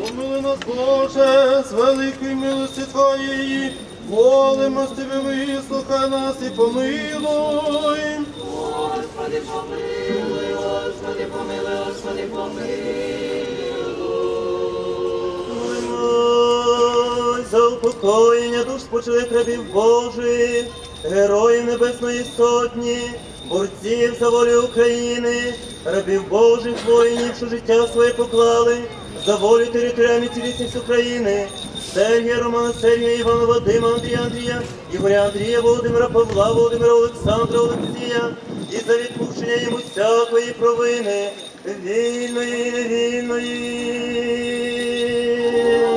Помили нас, Боже, з великої милості Твоєї, молимось Тебе, вислухай нас і помилуй. Господи, помилуй, Господи, помилуй, Господи, Молимось за душ спочилих рабів Божих, героїв Небесної Сотні, борців за волю України, рабів Божих воїнів, що життя своє поклали, за волю територіальної цілісність України, Сергія, Романа, Сергія, Івана, Вадима, Андрія, Андрія, Ігоря, Андрія, Володимира, Павла, Володимира, Олександра, Олексія, і за відпущення йому всякої провини, вільної і невільної.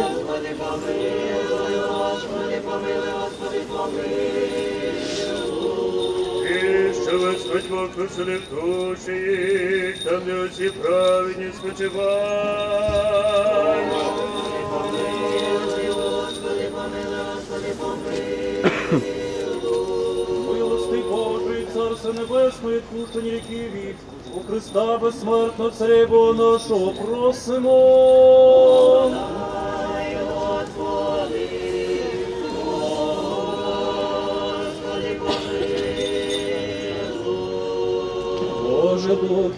Господи, Господь Бог поселив душі їх, там де оці праведні спочивають. Милостий Божий, Царство Небесне, відпущення ріків від у Христа безсмертно Царевого нашого просимо.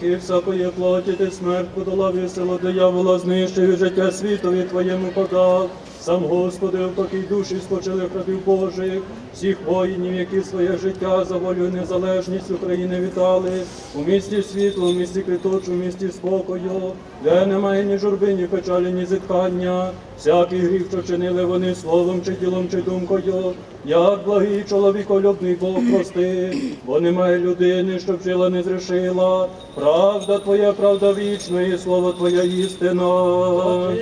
І всякої плоті ти смерть подолав і сила диявола, знищив життя світові Твоєму подав. Сам Господи, в такій душі спочили храбів Божих, всіх воїнів, які своє життя за волю незалежність України вітали, у місті світу, у місті квіточу, у місті спокою, де немає ні журби, ні печалі, ні зітхання, всякий гріх, що чинили вони словом, чи ділом, чи думкою, як благий чоловіколюбний Бог прости, бо немає людини, щоб жила не зрішила. Правда Твоя, правда вічна, і слово Твоя істина.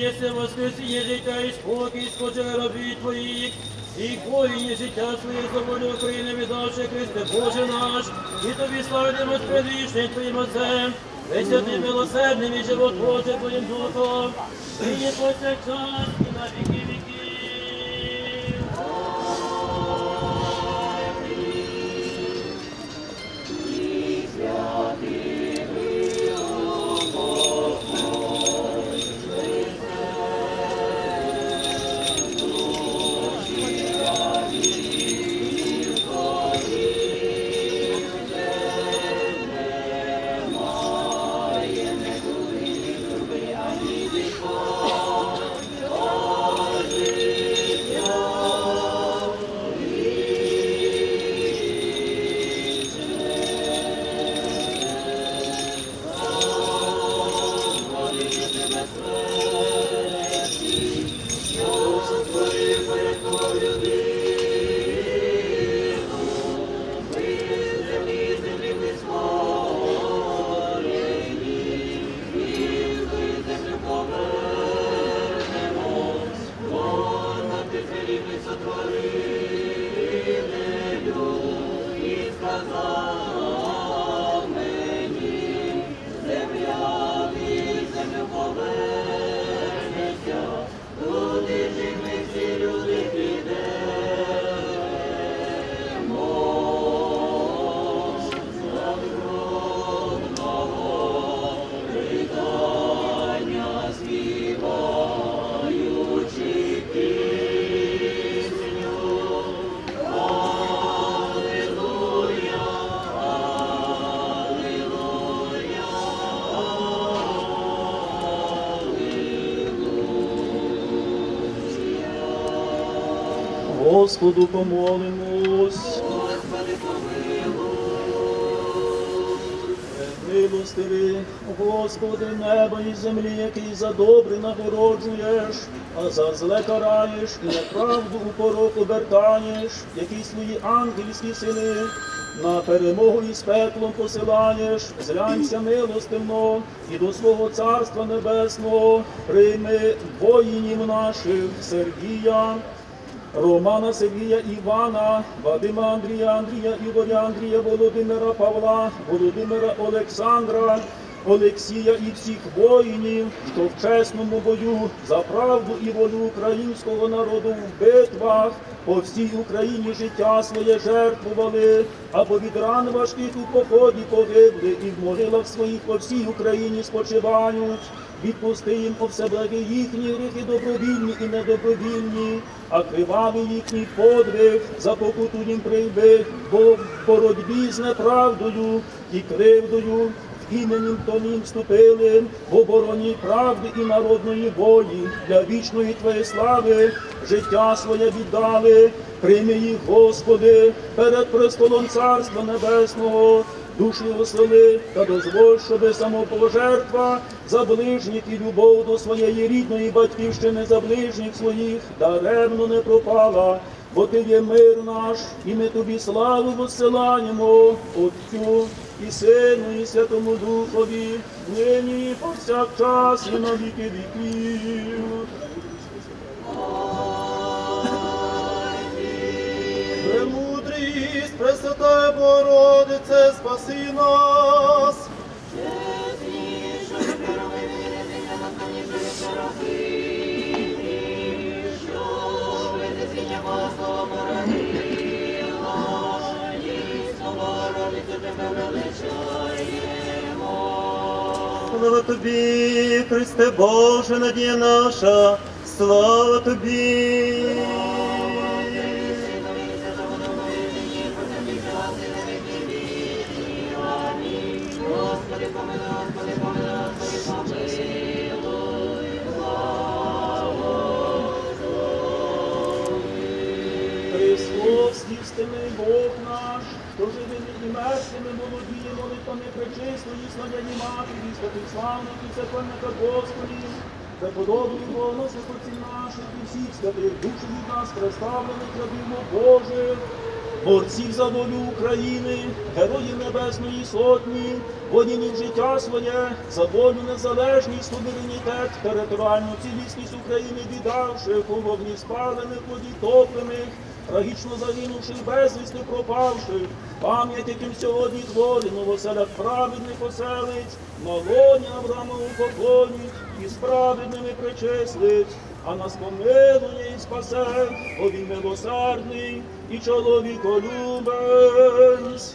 Єси воскресіння життя і спокій, скочили рабі Твої, і воїні життя своє волю України віддавши Христе Боже наш, і Тобі славимо предвічний Твоїм Отцем, Пресвятим милосердним і Божий Твоїм Духом, і є повсякчас, і на віки Господу помолимось. Милостивий, Господи, небо і землі, який за добре нагороджуєш, а за зле караєш і неправду у порок обертаєш, який свої ангельські сили на перемогу із пеклом посилаєш, зглянься милостивно і до свого царства небесного прийми воїнів наших Сергія. Романа Сергія Івана, Вадима Андрія, Андрія Ігоря, Андрія Володимира Павла, Володимира Олександра, Олексія і всіх воїнів, що в чесному бою за правду і волю українського народу в битвах по всій Україні життя своє жертвували, або від ран важких у поході погибли, і в могилах своїх по всій Україні спочивають. Відпусти їм по все благи їхні гріхи добровільні і недобровільні, а кривавий їхній подвиг за покуту їм прийми, бо в боротьбі з неправдою і кривдою іменем Тонім вступили в обороні правди і народної волі для вічної Твоєї слави, життя своє віддали, прийми їх, Господи, перед престолом Царства Небесного, душі осели та дозволь, щоби самопожертва за ближніх і любов до своєї рідної батьківщини за ближніх своїх даремно не пропала. Бо ти є мир наш, і ми тобі славу посилаємо, Отцю і Сину, і Святому Духові, нині повсякчас, і на віки віків. Пресвятая Богородице, спаси нас. Слава тобі, Христе Боже, надія наша, слава тобі. Христос, істинний Бог наш, що живими і мертвими володіє молитвами пречистої славяні матері, святих славних і законника Господів, преподобний боносних отців наших і всіх святих душі від нас представлених рабів Божих, борців за волю України, героїв Небесної Сотні, воїнів життя своє, за волю незалежність, суверенітет, територіальну цілісність України, віддавши у вогні спалених, воді топлених, трагічно загинувши безвісти пропавши, пам'ять, яким сьогодні творено в оселях праведних оселить, малоні Авраама упоклонить і справедними причислить, а нас помилує і спасе, бо він милосердний і чоловіколюбець.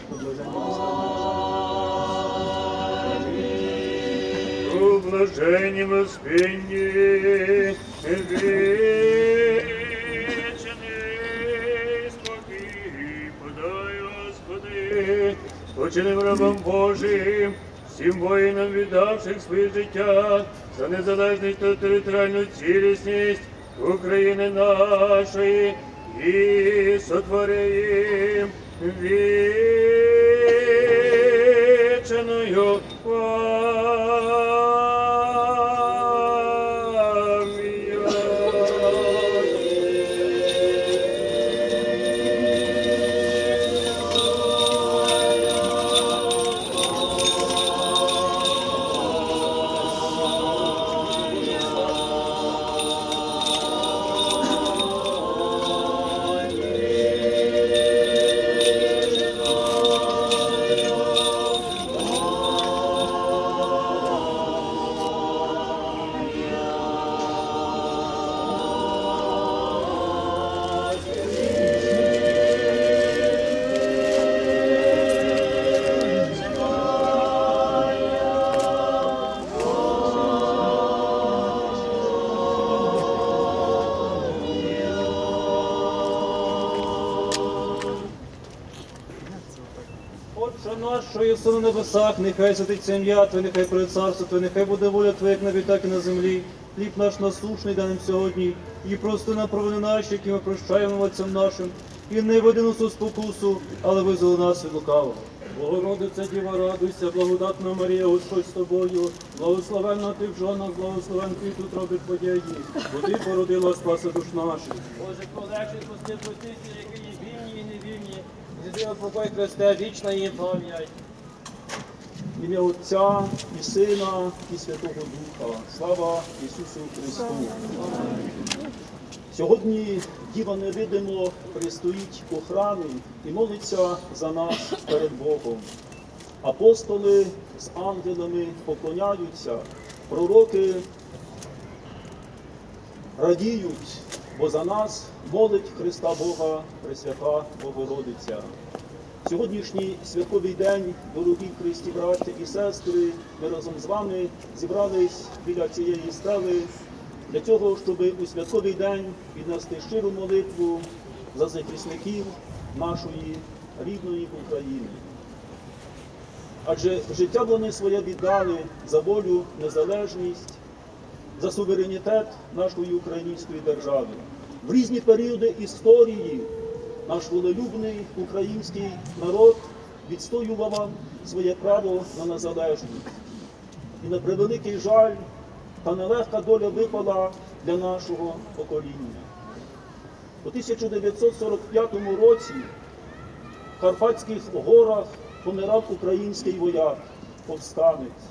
У блаженнім успінні спочиним рабам Божим, всім воїнам віддавших своє життя за незалежність та територіальну цілісність України нашої. І сотвори їм Отче наш, що єси на небесах, нехай святиться ім'я Твоє, нехай прийде царство Твоє, нехай буде воля Твоя, як на так і на землі. хліб наш насушний дай нам сьогодні, і прости нам провини наші, які ми прощаємо отцям нашим, і не веди нас у спокусу, але визволи нас від лукавого. Богородиця Діва, радуйся, благодатна Марія, Господь з тобою, благословенна ти в жонах, благословен плід утроби твоєї, бо ти породила спаси душ наших. Боже, полегши пусти пустиці, які є вільні і невільні, зіди покой Христе, вічна її пам'ять. Ім'я Отця і Сина і Святого Духа. Слава Ісусу Христу. Сьогодні Діва невидимо пристоїть у храмі і молиться за нас перед Богом. Апостоли з ангелами поклоняються, пророки радіють, бо за нас молить Христа Бога, Пресвята Богородиця. Сьогоднішній святковий день, дорогі Христі, браття і сестри, ми разом з вами зібрались біля цієї стели для того, щоб у святковий день віднести щиру молитву за захисників нашої рідної України. Адже життя вони своє віддали за волю, незалежність, за суверенітет нашої української держави. В різні періоди історії наш волелюбний український народ відстоював своє право на незалежність. І на превеликий жаль та нелегка доля випала для нашого покоління. У 1945 році в Карпатських горах помирав український вояк, повстанець,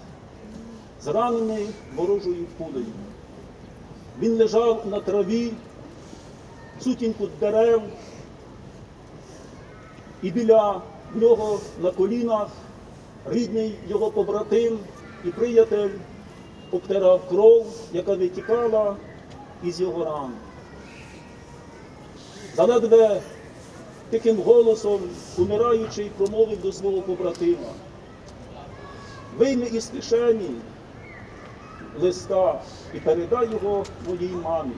зранений ворожою кулею. Він лежав на траві, сутінку дерев, і біля нього на колінах рідний його побратим і приятель обтирав кров, яка витікала із його ран. Заледве тихим голосом, умираючий, промовив до свого побратима. Вийми із кишені листа і передай його моїй мамі.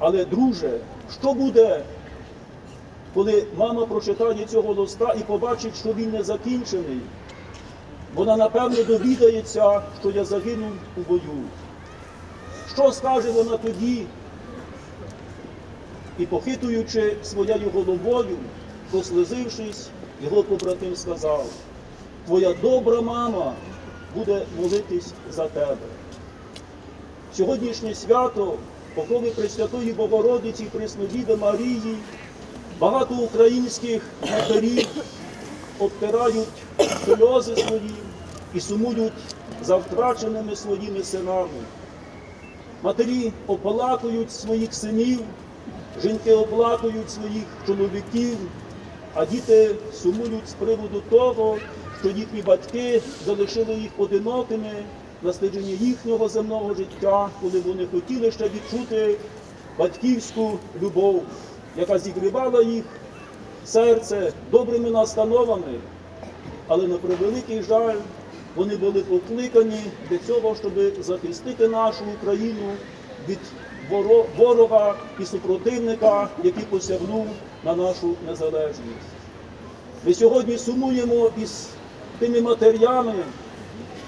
Але, друже, що буде, коли мама прочитає цього листа і побачить, що він не закінчений? Вона напевно довідається, що я загинув у бою. Що скаже вона тоді? І похитуючи своєю головою, прослизившись, його побратим сказав, твоя добра мама буде молитись за тебе. Сьогоднішнє свято покрови Пресвятої Богородиці Преснодіви Марії, багато українських матерів обтирають сльози свої і сумують за втраченими своїми синами. Матері оплакують своїх синів, жінки оплакують своїх чоловіків, а діти сумують з приводу того, що їхні батьки залишили їх одинокими на стеженні їхнього земного життя, коли вони хотіли ще відчути батьківську любов, яка зігрівала їх серце добрими настановами, але на превеликий жаль вони були покликані для цього, щоб захистити нашу Україну від ворога і супротивника, який посягнув на нашу незалежність. Ми сьогодні сумуємо із тими матерями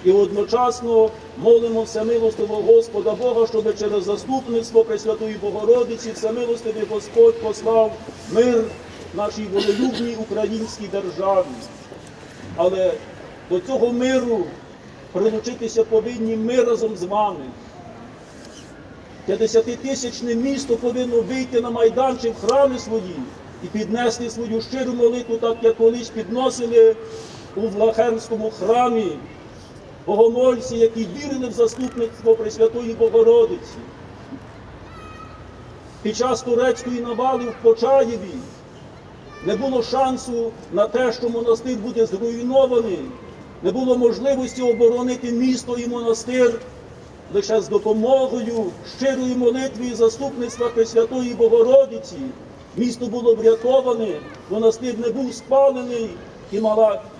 і одночасно молимо всемилостивого Господа Бога, щоб через заступництво Пресвятої Богородиці всемилостивий Господь послав мир нашій волелюбній українській державі. Але до цього миру прилучитися повинні ми разом з вами. П'ятдесятитисячне місто повинно вийти на майдан чи в храми свої і піднести свою щиру молитву, так як колись підносили у Влахенському храмі богомольці, які вірили в заступництво Пресвятої Богородиці. Під час турецької навали в Почаєві не було шансу на те, що монастир буде зруйнований, не було можливості оборонити місто і монастир лише з допомогою щирої молитви і заступництва Пресвятої Богородиці. Місто було врятоване, монастир не був спалений, і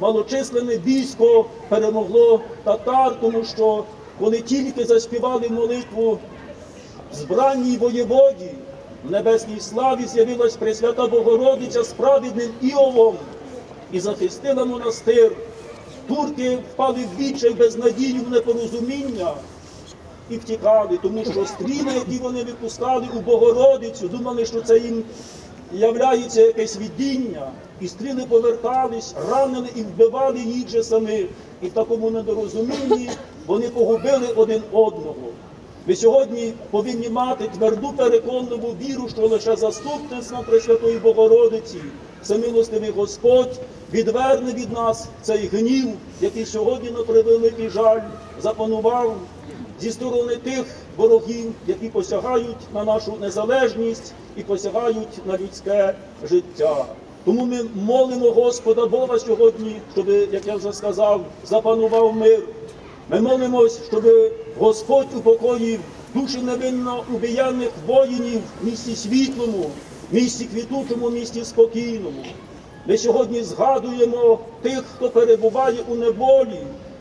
малочисленне військо перемогло татар, тому що вони тільки заспівали молитву збранній воєводі, в небесній славі з'явилась Пресвята Богородиця з праведним Іовом і захистила монастир. Турки впали в відчай без надії в непорозуміння, і втікали, тому що стріли, які вони випускали у Богородицю, думали, що це їм являється якесь видіння, і стріли повертались, ранили і вбивали їх же самих. І в такому недорозумінні вони погубили один одного. Ми сьогодні повинні мати тверду переконливу віру, що лише заступництво Пресвятої Богородиці, всемилостивий Господь, відверне від нас цей гнів, який сьогодні на превеликий жаль запанував зі сторони тих ворогів, які посягають на нашу незалежність і посягають на людське життя. Тому ми молимо Господа Бога сьогодні, щоб, як я вже сказав, запанував мир. Ми молимось, щоб Господь упокоїв душі невинно убіяних воїнів в місті світлому, в місті квітучому, в місті спокійному. Ми сьогодні згадуємо тих, хто перебуває у неволі,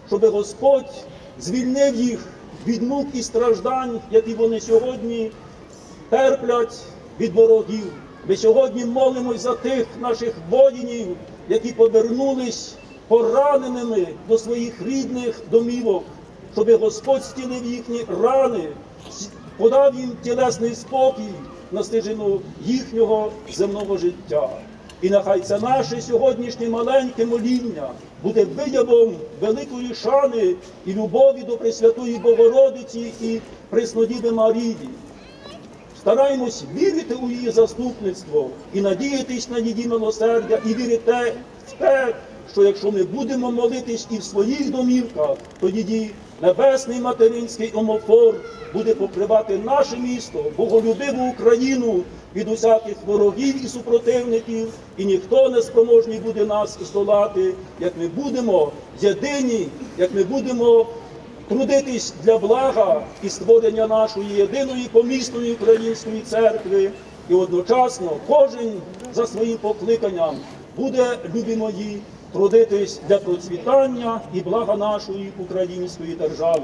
щоб Господь звільнив їх від мук і страждань, які вони сьогодні терплять від ворогів. Ми сьогодні молимось за тих наших воїнів, які повернулись пораненими до своїх рідних домівок, щоб Господь стілив їхні рани, подав їм тілесний спокій на стежину їхнього земного життя. І нехай це наше сьогоднішнє маленьке моління буде виявом великої шани і любові до Пресвятої Богородиці і Преснодіви Марії. Стараємось вірити у її заступництво і надіятись на її милосердя, і вірити в те, що якщо ми будемо молитись і в своїх домівках, то її небесний материнський омофор буде покривати наше місто, боголюбиву Україну від усяких ворогів і супротивників, і ніхто не спроможний буде нас здолати, як ми будемо єдині, як ми будемо трудитись для блага і створення нашої єдиної помісної української церкви, і одночасно кожен за своїм покликанням буде, любі мої, трудитись для процвітання і блага нашої української держави.